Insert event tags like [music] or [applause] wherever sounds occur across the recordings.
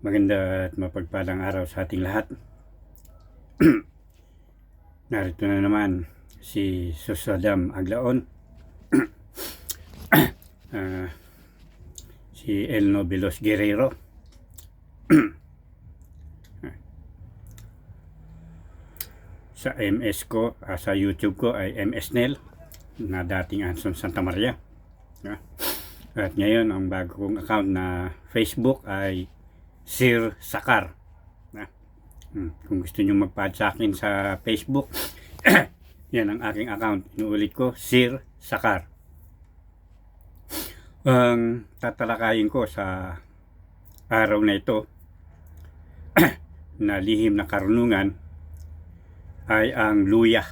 Maganda at mapagpalang araw sa ating lahat. [clears throat] Narito na naman si Susadam Aglaon. [clears throat] Ah, si El Nobilos Guerrero. [clears throat] sa MS ko, ah, sa YouTube ko ay MS Nel na dating Anson Santa Maria. Ah, At ngayon, ang bago kong account na Facebook ay Sir Sakar. Na. Hmm, Kung gusto nyo mag-pad sa akin sa Facebook, [coughs] yan ang aking account. Inuulit ko, Sir Sakar. Ang tatalakayin ko sa araw na ito [coughs] na lihim na karunungan ay ang luya.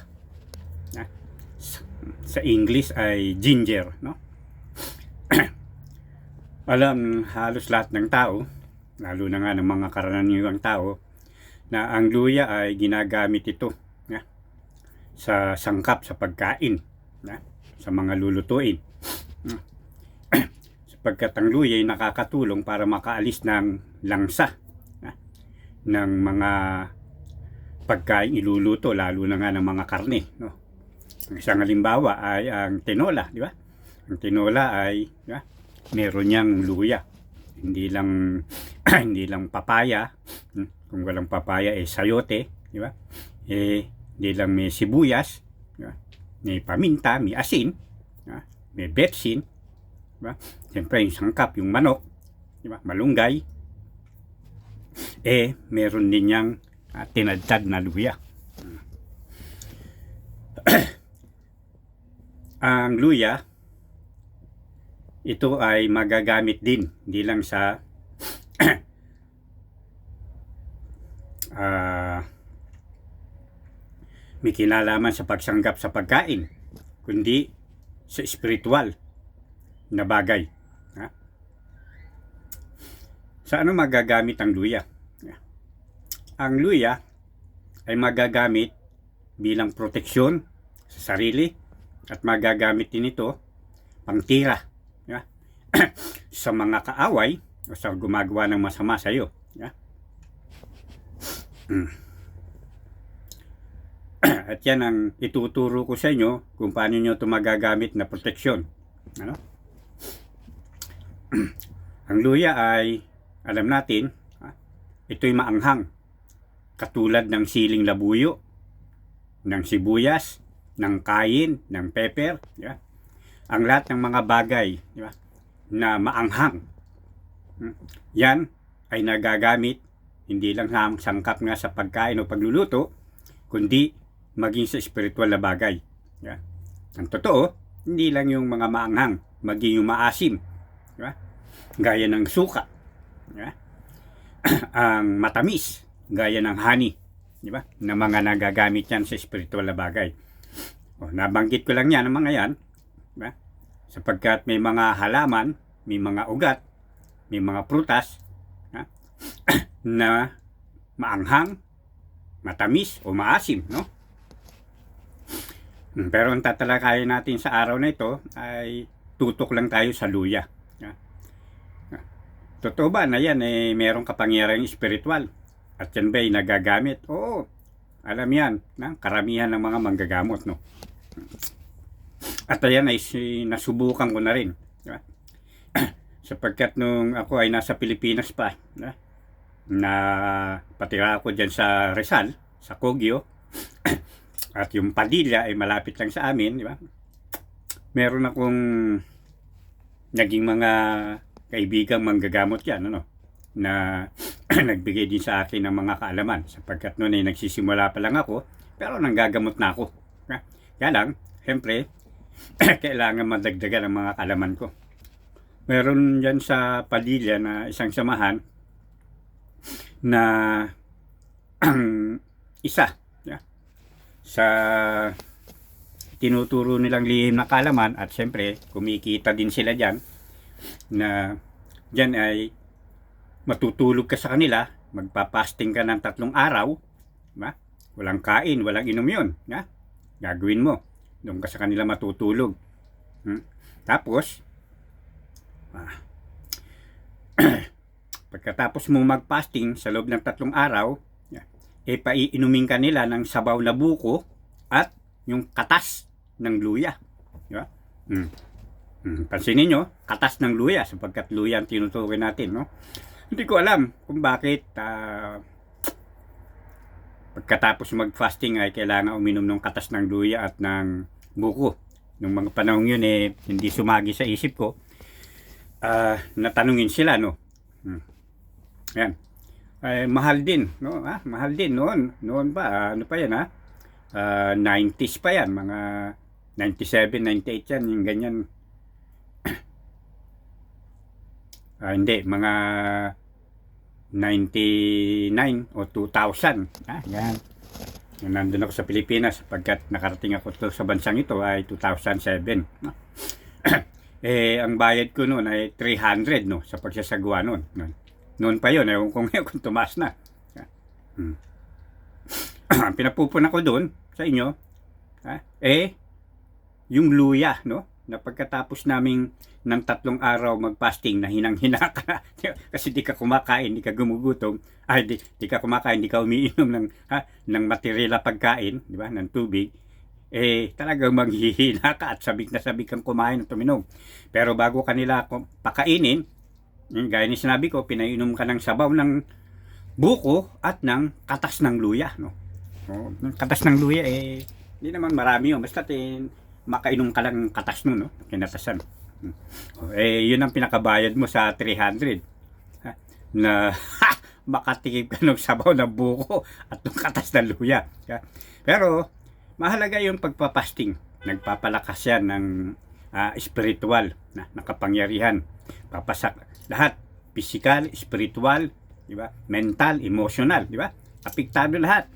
Na. Sa- Sa English ay ginger, no? [coughs] Alam halos lahat ng tao, lalo na nga ng mga karaniwang tao, na ang luya ay ginagamit ito na, sa sangkap sa pagkain, na, sa mga lulutuin. Na. [clears throat] Sapagkat ang luya ay nakakatulong para makaalis ng langsa na, ng mga pagkain iluluto, lalo na nga ng mga karne. No? Ang isang halimbawa ay ang tinola, di ba? Ang tinola ay di ba? meron niyang luya. Hindi lang [clears throat] hindi lang papaya. Hmm, Kung walang papaya eh sayote, di ba? Eh hindi lang may sibuyas, di ba? May paminta, may asin, di ba? May betsin, di ba? Siyempre yung sangkap, yung manok, di ba? Malunggay. Eh meron din niyang ah, tinadtad na luya. [clears throat] Ang luya ito ay magagamit din, hindi lang sa [clears throat] ah may kinalaman sa pagsanggap sa pagkain, kundi sa spiritual na bagay. Ha? Sa ano magagamit ang luya? Ang luya ay magagamit bilang proteksyon sa sarili at magagamit din ito pangtira yeah? [clears throat] sa mga kaaway o sa gumagawa ng masama sa iyo. Yeah? Mm. [clears throat] At yan ang ituturo ko sa inyo kung paano nyo ito magagamit na proteksyon. Ano? [clears throat] ang luya ay, alam natin, ito'y maanghang. Katulad ng siling labuyo, ng sibuyas, ng kain, ng pepper. Ba? Ang lahat ng mga bagay di ba, na maanghang. Hmm, Yan ay nagagamit hindi lang sa sangkap nga sa pagkain o pagluluto, kundi maging sa spiritual na bagay. Ba? Ang totoo, hindi lang yung mga maanghang, maging yung maasim. Ba? Gaya ng suka. Ba? [clears throat] ang matamis, gaya ng honey. Di ba? Na mga nagagamit yan sa spiritual na bagay. O, nabanggit ko lang yan, ang mga yan. Sapagkat may mga halaman, may mga ugat, may mga prutas ha? [clears throat] na maanghang, matamis o maasim, no? Hmm, Pero ang tatalakayin natin sa araw na ito ay tutok lang tayo sa luya. Totoo ba na yan eh merong kapangyarihang espiritual? At yan ba'y nagagamit? Oo, alam yan. Na? Karamihan ng mga manggagamot, no? At ayan ay nasubukan ko na rin. Di ba? [clears throat] Sapagkat nung ako ay nasa Pilipinas pa, na, na patira ako dyan sa Rizal, sa Kogyo, [clears throat] at yung Padilla ay malapit lang sa amin, di ba? Meron akong naging mga kaibigang manggagamot yan, ano, na [clears throat] nagbigay din sa akin ng mga kaalaman sapagkat noon ay nagsisimula pa lang ako pero nanggagamot na ako. Kaya lang, siyempre, [clears throat] kailangan madagdagan ang mga kaalaman ko. Meron yan sa Padilla na isang samahan na [clears throat] isa yeah, sa tinuturo nilang lihim na kalaman at siyempre kumikita din sila dyan na dyan ay matutulog ka sa kanila, magpapasting ka ng tatlong araw, ba? walang kain, walang inom yun. Ha? Gagawin mo. Doon ka sa kanila matutulog. Hmm? Tapos, ah, pagka [clears throat] pagkatapos mo mag-fasting sa loob ng tatlong araw, eh paiinumin ka nila ng sabaw na buko at yung katas ng luya. Di ba? Mm. Mm. Pansinin nyo, katas ng luya sapagkat luya ang tinutukoy natin. No? Hindi ko alam kung bakit ah, pagkatapos mag-fasting ay kailangan uminom ng katas ng luya at ng buko. Nung mga panahon yun eh, hindi sumagi sa isip ko. Ah, natanungin sila, no? Hmm. Yan. Ay, mahal din, no? Ah, mahal din noon. Noon pa, ah, ano pa yan, ha? Ah, 90s pa yan, mga 97, 98 yan, yung ganyan. [coughs] Ah, hindi, mga 99 o 2000. Ah, yan. Nandun ako sa Pilipinas, pagkat nakarating ako to sa bansang ito ay 2007. No? [clears throat] eh, ang bayad ko noon ay 300 no, sa pagsasagawa noon. Noon, noon pa yun, ewan ko [laughs] ngayon kung tumaas na. Hmm. [clears throat] Ang Pinapupuna ko doon sa inyo, ha? eh, yung luya, no? Na pagkatapos naming ng tatlong araw mag-fasting na hinang-hina ka [laughs] kasi di ka kumakain, di ka gumugutom, ay di, di ka kumakain, di ka umiinom ng ha, ng material pagkain, di ba, ng tubig, eh talagang maghihina ka at sabik na sabik kang kumain at tuminom. Pero bago kanila pakainin, gaya ni sinabi ko, pinainom ka ng sabaw ng buko at ng katas ng luya, no? Oh, ng katas ng luya eh hindi naman marami yun. Basta eh, makainom ka lang ng katas nun, no? Kinatasan. Hmm. Eh, yun ang pinakabayad mo sa 300. Ha? Na [laughs] makatikim ka ng sabaw ng buko at ng katas ng luya. Ha? Pero, mahalaga yung pagpapasting. Nagpapalakas yan ng ah, spiritual na nakapangyarihan. Papasak lahat. Physical, spiritual, di ba? Mental, emotional, di ba? Apektado lahat.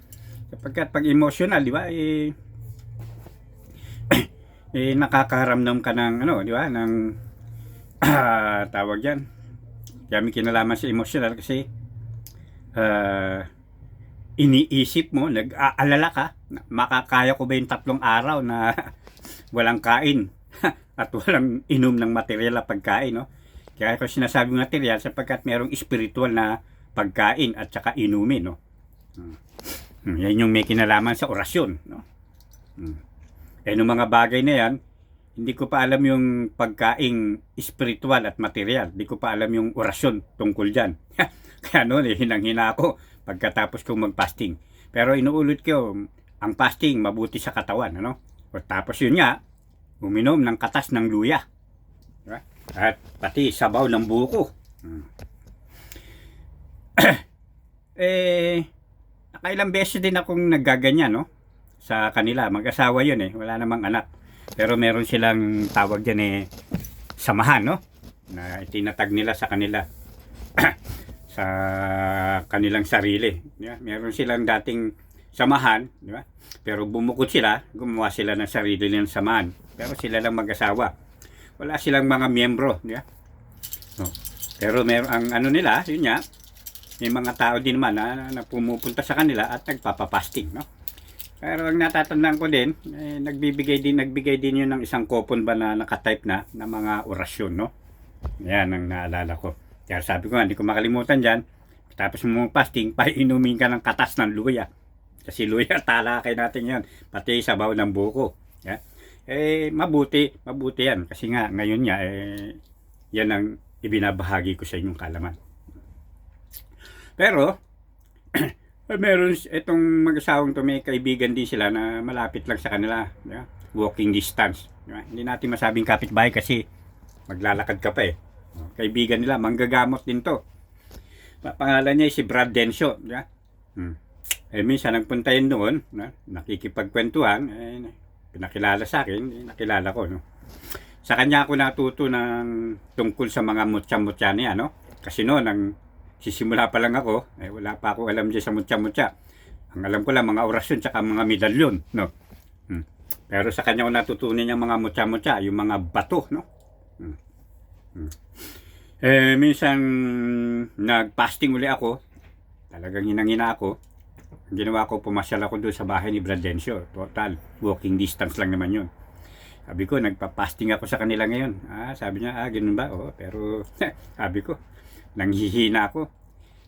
Sapagkat pag emotional, di ba? Eh, eh nakakaramdam ka ng ano, di ba? Ng [clears throat] ah, tawag yan. Kaya may kinalaman sa emotional kasi ah, iniisip mo, nag-aalala ka, makakaya ko ba yung tatlong araw na [laughs] walang kain [laughs] at walang inom ng material na pagkain, no? Kaya ko sinasabi material sapagkat merong spiritual na pagkain at saka inumin, no? Hmm. Hmm, Yan yung may kinalaman sa orasyon, no? Hmm. Eh, nung mga bagay na yan, hindi ko pa alam yung pagkaing spiritual at material. Hindi ko pa alam yung orasyon tungkol dyan. [laughs] Kaya noon, eh, hinang-hina ako pagkatapos kong mag-fasting. Pero inuulit ko, ang fasting mabuti sa katawan, ano? O tapos yun nga, uminom ng katas ng luya. Diba? At pati sabaw ng buko. Hmm. [clears throat] eh, nakailang beses din akong naggaganyan, no? Sa kanila, mag-asawa yun eh, wala namang anak. Pero meron silang tawag dyan eh, samahan, no? Na itinatag nila sa kanila. [clears throat] sa kanilang sarili. Ba? Meron silang dating samahan, di ba? Pero bumukod sila, gumawa sila ng sarili nilang samahan. Pero sila lang mag-asawa. Wala silang mga miyembro, di ba? No. Pero meron ang ano nila, yun nga, may mga tao din naman na, na pumupunta sa kanila at nagpapapasting, no? Pero ang natatandaan ko din, eh, nagbibigay din nagbigay din yun ng isang coupon ba na nakatype na na mga orasyon, no? Yan ang naalala ko. Kaya sabi ko hindi ko makalimutan dyan. Tapos mo fasting, [laughs] painumin ka ng katas ng luya. Kasi luya, [laughs] talakay natin yan. Pati sabaw ng buko. Yeah? Eh, mabuti, mabuti yan. Kasi nga, ngayon nga, eh, yan ang ibinabahagi ko sa inyong kalaman. Pero, [clears throat] eh, meron itong mag-asawang to may kaibigan din sila na malapit lang sa kanila. Yeah? Walking distance. Yeah? Hindi natin masabing kapitbahay kasi maglalakad ka pa eh. Kaibigan nila, manggagamot din to. Pa- Pangalan niya si Brad Densyo. Yeah? Hmm. Eh, minsan nagpunta yun doon, na, nakikipagkwentuhan, eh, pinakilala sa akin, eh, nakilala ko. No? Sa kanya ako natuto ng tungkol sa mga mutya-mutya niya, no? Kasi noon, ang sisimula pa lang ako, eh, wala pa ako alam dyan sa mutya-mutya. Ang alam ko lang, mga orasyon, tsaka mga medalyon, no? Hmm. Pero sa kanya ko natutunan yung mga mutya-mutya, yung mga bato, no? Hmm. Hmm. Eh, minsan, nag-fasting uli ako. Talagang hinangina ako. Ang ginawa ko, pumasyal ako doon sa bahay ni Bradencio. Total, walking distance lang naman yun. Sabi ko, nagpa-fasting ako sa kanila ngayon. Ah, sabi niya, ah, ganun ba? Oo, pero [laughs] sabi ko, nanghihina ako.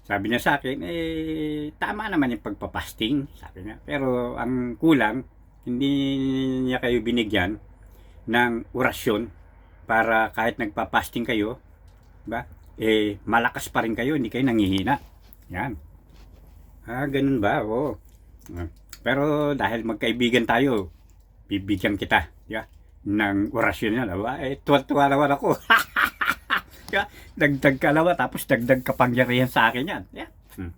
Sabi niya sa akin, eh, tama naman yung pagpapasting, sabi niya. Pero ang kulang, hindi niya kayo binigyan ng orasyon para kahit nagpapasting kayo, ba? Eh, malakas pa rin kayo, hindi kayo nangihina. Yan. Ah, ganun ba? Oo. Ah, Pero dahil magkaibigan tayo, bibigyan kita, ya, ng orasyon yan. Aba, eh, tuwa-tuwa naman ako. [laughs] Ya, dagdag kalawa tapos dagdag kapangyarihan sa akin yan. Yeah. Hmm.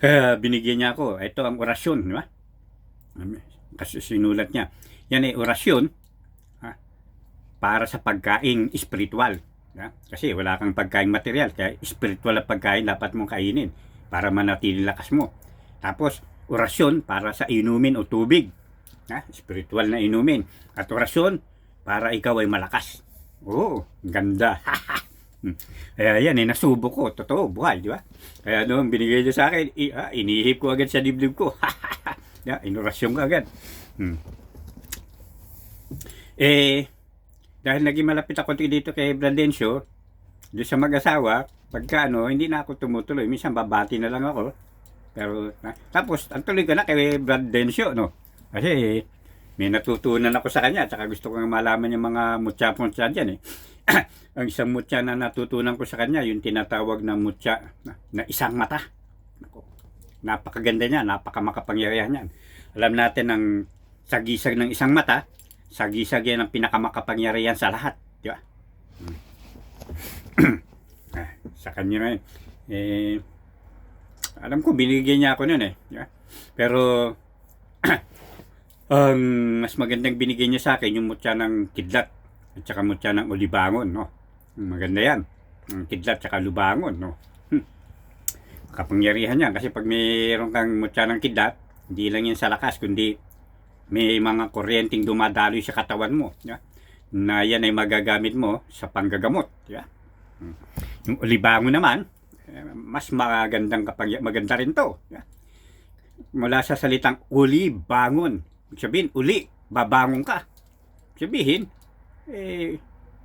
Kaya binigyan niya ako. Ito ang orasyon, di ba? Kasi sinulat niya. Yan ay orasyon ha, para sa pagkain espiritual. Ya? Kasi wala kang pagkain material, kaya spiritual ang pagkain dapat mong kainin para manatili lakas mo. Tapos, orasyon para sa inumin o tubig. Ha? Spiritual na inumin. At orasyon para ikaw ay malakas. Oo, ganda. [laughs] Hmm. Kaya yan, eh, nasubo ko. Totoo, buhay, di ba? Kaya noong binigay niya sa akin, i- ah, inihip ko agad sa dibdib ko. [laughs] ya, inorasyon ko agad. Hmm. Eh, dahil naging malapit ako dito kay Bradencio, doon sa mag-asawa, pagka ano, hindi na ako tumutuloy. Minsan babati na lang ako. Pero, ah, tapos, ang tuloy ko na kay Bradencio, no? Kasi, may natutunan ako sa kanya, tsaka gusto ko nga malaman yung mga mutya-mutya dyan, eh. [clears throat] ang isang mutya na natutunan ko sa kanya, yung tinatawag na mutya na, na isang mata. Nako, napakaganda niya, napakamakapangyarihan niyan. Alam natin ang sagisag ng isang mata, sagisag yan ang pinakamakapangyarihan sa lahat. Di ba? [clears throat] Ah, sa kanya yun. Eh, alam ko, binigyan niya ako nun eh. Di ba? Pero, [clears throat] ang mas magandang binigyan niya sa akin, yung mutya ng kidlat at saka mutya ng ulibangon, no? Maganda yan. Ang kidlat at saka lubangon, no? Hmm. Kapangyarihan yan. Kasi pag mayroon kang mutya ng kidlat, hindi lang yan sa lakas, kundi may mga kuryenteng dumadaloy sa katawan mo. ba? Na yan ay magagamit mo sa panggagamot. ba? Hmm. Yung ulibangon naman, eh, mas magandang kapag maganda rin to. ba? Mula sa salitang uli, bangon. Sabihin, uli, babangon ka. Sabihin, eh,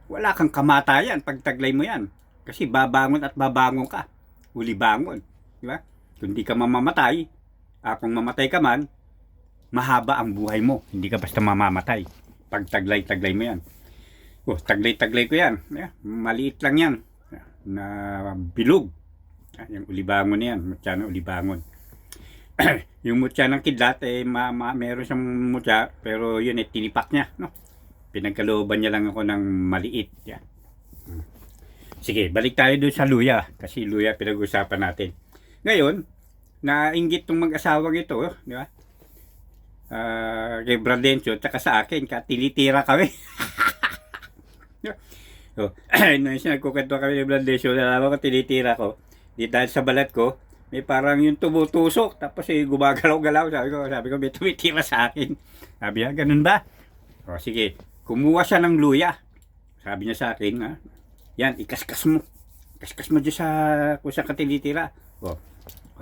wala kang kamatayan pag taglay mo yan. Kasi babangon at babangon ka. Uli bangon. Di ba? Kung di ka mamamatay, ah, kung mamatay ka man, mahaba ang buhay mo. Hindi ka basta mamamatay. Pag taglay-taglay mo yan. Oh, taglay-taglay ko yan. Yeah, maliit lang yan. Na bilog. Ah, yung ulibangon na yan. Mutya ng ulibangon. [clears throat] yung mutya ng kidlat, eh, ma, ma, meron siyang mutya, pero yun, eh, tinipak niya. No? Pinagkalooban niya lang ako ng maliit. Hmm. Sige, balik tayo doon sa luya. Kasi luya pinag-usapan natin. Ngayon, nainggit tong mag-asawang ito, oh, di ba? Ah, kay Bradencio, tsaka sa akin, katilitira kami. so, [laughs] [clears throat] nung isa nagkukwento kami ni Bradencio, nalaman ko tinitira ko. Di dahil sa balat ko, may parang yung tumutusok, tapos eh, gumagalaw-galaw. Sabi ko, sabi ko, may tumitira sa akin. Sabi niya, ganun ba? O sige, kumuha siya ng luya. Sabi niya sa akin, ha? yan, ikaskas mo. Kaskas mo dyan sa kung saan ka tinitira. O,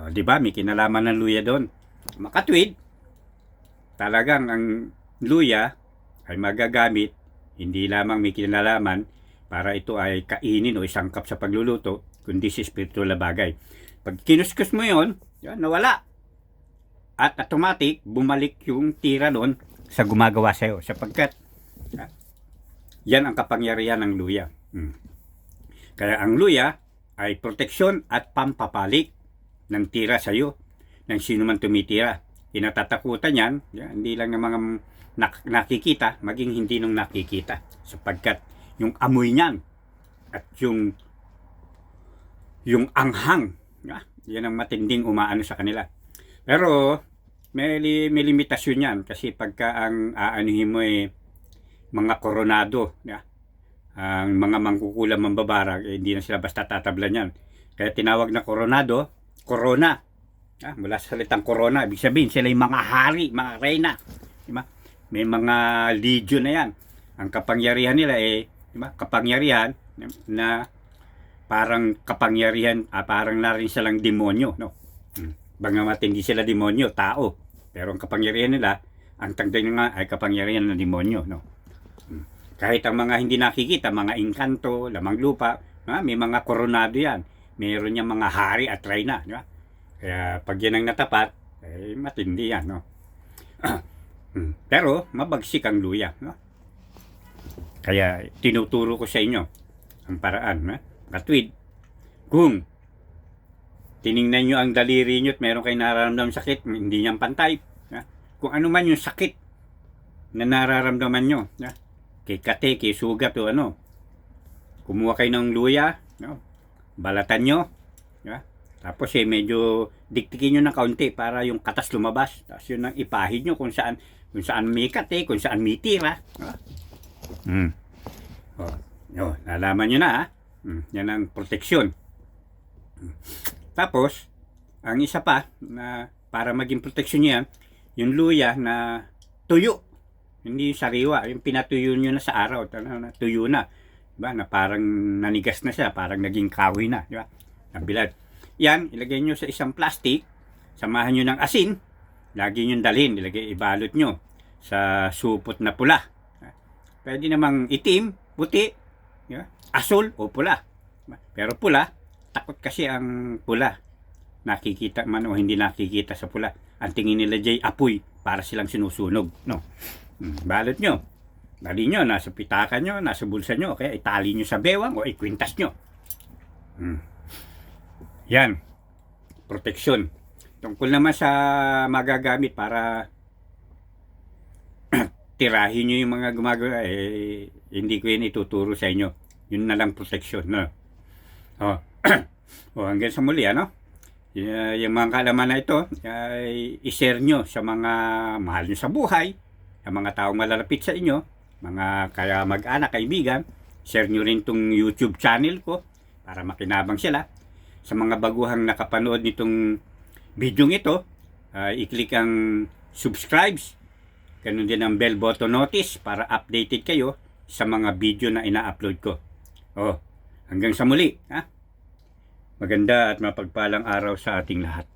o di ba, may kinalaman ng luya doon. Makatwid, talagang ang luya ay magagamit hindi lamang may kinalaman para ito ay kainin o isangkap sa pagluluto, kundi sa spiritual na bagay. Pag kinuskus mo yon, yan, nawala. At automatic, bumalik yung tira doon sa gumagawa sa'yo. Sapagkat, ah, yan ang kapangyarihan ng luya. Hmm. Kaya ang luya ay proteksyon at pampapalik ng tira sa'yo ng sino man tumitira. Kinatatakutan yan, yan hindi lang ng mga nak- nakikita, maging hindi nung nakikita. Sapagkat yung amoy niyan at yung yung anghang, ah, yan ang matinding umaano sa kanila. Pero may, may limitasyon yan kasi pagka ang aanuhin mo ay mga koronado, ah, ang mga mangkukulam mambabarag, eh, hindi na sila basta tatablan yan. Kaya tinawag na koronado, corona. Ah, mula sa salitang corona, ibig sabihin sila yung mga hari, mga reyna. Di ba? May mga legion na yan. Ang kapangyarihan nila eh, di ba? Kapangyarihan na parang kapangyarihan, ah, parang na rin silang demonyo, no? Hmm. Bagamat hindi sila demonyo, tao. Pero ang kapangyarihan nila, ang tagday nga ay kapangyarihan ng demonyo, no? Hmm. Kahit ang mga hindi nakikita, mga inkanto, lamang lupa, ah, may mga koronado yan. meron niya mga hari at reyna, di ba? Kaya pag yan ang natapat, eh, matindi yan, no? [clears throat] Hmm. Pero, mabagsik ang luya, no? Kaya, tinuturo ko sa inyo ang paraan, no? Katwid, kung tiningnan nyo ang daliri nyo at meron kayo nararamdaman sakit, hindi niyan pantay. na? Kung ano man yung sakit na nararamdaman nyo, na? kay kate, kay sugat o ano, kumuha kayo ng luya, no? balatan nyo, na? tapos eh medyo diktikin nyo ng kaunti para yung katas lumabas. Tapos yun ang ipahid nyo kung saan kung saan may kate, kung saan may tira. no? Mm. Oh, yun, nalaman nyo na ha. Mm, yan ang proteksyon. Tapos, ang isa pa na para maging proteksyon niya, yung luya na tuyo. Hindi yung sariwa, yung pinatuyo nyo na sa araw, tuyo na. Diba? Na parang nanigas na siya, parang naging kahoy na. Diba? Nabilad. Yan, ilagay nyo sa isang plastic, samahan nyo ng asin, lagi nyo dalhin, ilagay, ibalot nyo sa supot na pula. Pwede namang itim, puti, diba? Asul o pula. Pero pula, takot kasi ang pula. Nakikita man o hindi nakikita sa pula. Ang tingin nila jay apoy para silang sinusunog. No? Hmm, Balot nyo. Dali nyo, nasa pitaka nyo, nasa bulsa nyo, kaya itali nyo sa bewang o ikwintas nyo. Hmm. Yan. Proteksyon. Tungkol naman sa magagamit para [clears throat] tirahin nyo yung mga gumagawa, eh, hindi ko yun ituturo sa inyo. Yun na lang proteksyon. No? Oh. [clears throat] oh, hanggang sa muli, ano? Y- yung mga kalaman na ito, ay i-share nyo sa mga mahal nyo sa buhay, sa mga taong malalapit sa inyo, mga kaya mag-anak, kaibigan, share nyo rin tong YouTube channel ko para makinabang sila. Sa mga baguhang nakapanood nitong video ito, ay i-click ang subscribes, ganun din ang bell button notice para updated kayo sa mga video na ina-upload ko. Oh, hanggang sa muli, ha? Maganda at mapagpalang araw sa ating lahat.